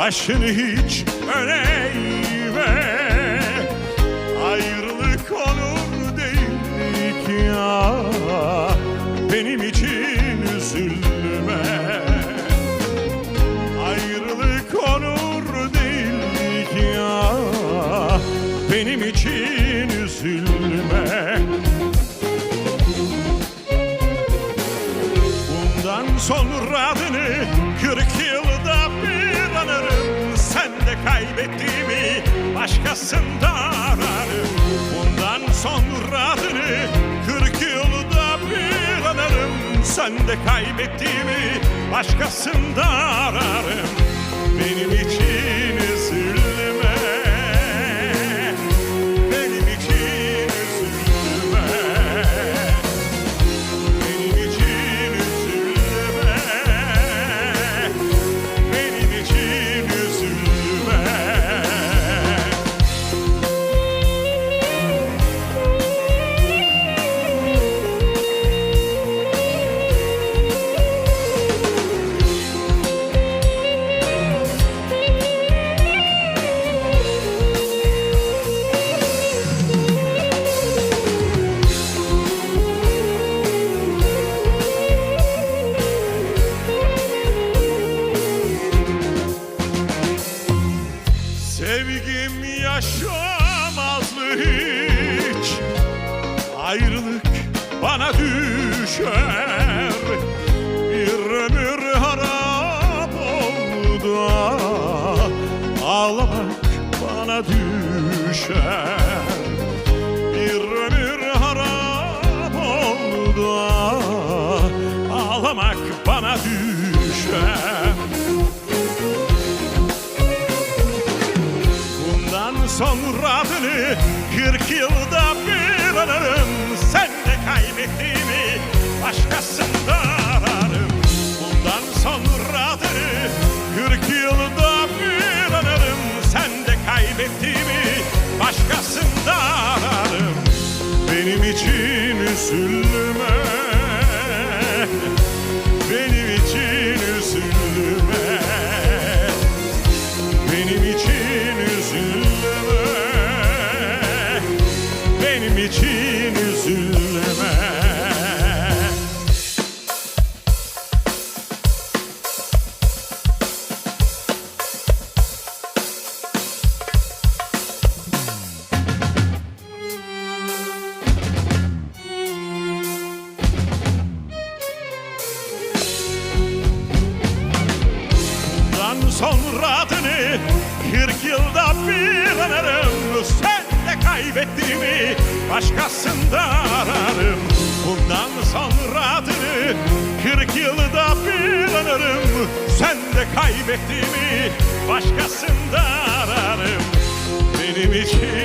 Başını hiç öne eğme. Ayrılık onur değil ki ya. Benim için üzülme. Ayrılık onur değil ki ya. Benim için üzülme. Bundan sonra adını kırk kaybettiğimi başkasında ararım. Bundan sonra adını kırk yılda bir anarım. Sen de kaybettiğimi başkasında ararım Ayrılık bana düşer. Bir ömür harap oldu Ağlamak bana düşer. Bir ömür harap oldu Ağlamak bana düşer. Bundan sonra adını kırk yılda bir anarım Sen de kaybettiğimi başkasında ararım. Bundan sonra adını kırk yılda bir anarım. Sen de kaybettiğimi başkasında ararım. Benim için üzülme Benim için üzülme. Sonra adını kırk yılda bir anarım Sen kaybettiğimi başkasında ararım. Bundan sonra adını kırk yılda bir anarım. Sen de kaybettiğimi başkasında ararım. Benim için